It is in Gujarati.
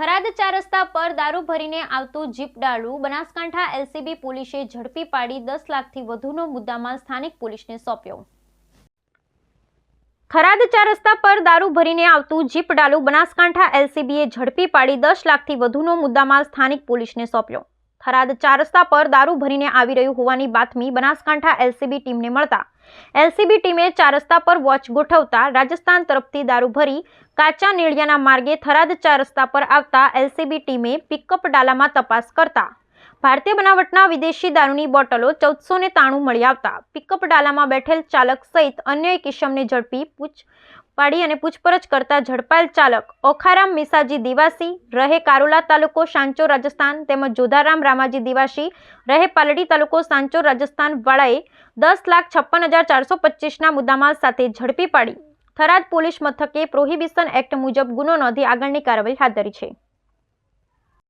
થરાદ ચાર રસ્તા પર દારૂ ભરીને આવતું જીપ ડાળું બનાસકાંઠા એલસીબી પોલીસે ઝડપી પાડી દસ લાખથી વધુનો મુદ્દામાલ સ્થાનિક પોલીસને સોંપ્યો. થરાદ ચાર રસ્તા પર દારૂ ભરીને આવતું જીપ ડાલુ, બનાસકાંઠા એલસીબીએ ઝડપી પાડી દસ લાખથી વધુનો મુદ્દામાલ સ્થાનિક પોલીસને સોંપ્યો. થરાદ ચાર રસ્તા પર દારૂ ભરીને આવી રહ્યું હોવાની બાતમી બનાસકાંઠા એલસીબી ટીમને મળતા. એલસીબી ટીમે ચાર રસ્તા પર વોચ ગોઠવતા રાજસ્થાન તરફથી દારૂ ભરી કાચા નેળિયાના માર્ગે થરાદ ચાર રસ્તા પર આવતા એલસીબી ટીમે પિકઅપ ડાલામાં તપાસ કરતા. ભારતીય બનાવટના વિદેશી દારૂની બોટલો ચૌદસો ને તાણું મળી આવતા પિકઅપ ડાલામાં બેઠેલ ચાલક સહિત અન્ય એક ઇસમને ઝડપી પૂછ પાડી અને પૂછપરછ કરતા ઝડપાયેલ ચાલક ઓખારામ મિસાજી દિવાસી, રહે કારોલા તાલુકો સાંચો રાજસ્થાન તેમજ જોધારામ રામાજી દિવાસી, રહે પાલડી તાલુકો સાંચો રાજસ્થાન વાળાએ દસ લાખ છપ્પન હજાર ચારસો પચીસના મુદ્દામાલ સાથે ઝડપી પાડી. થરાદ પોલીસ મથકે પ્રોહિબિશન એક્ટ મુજબ ગુનો નોંધી આગળની કાર્યવાહી હાથ ધરી છે.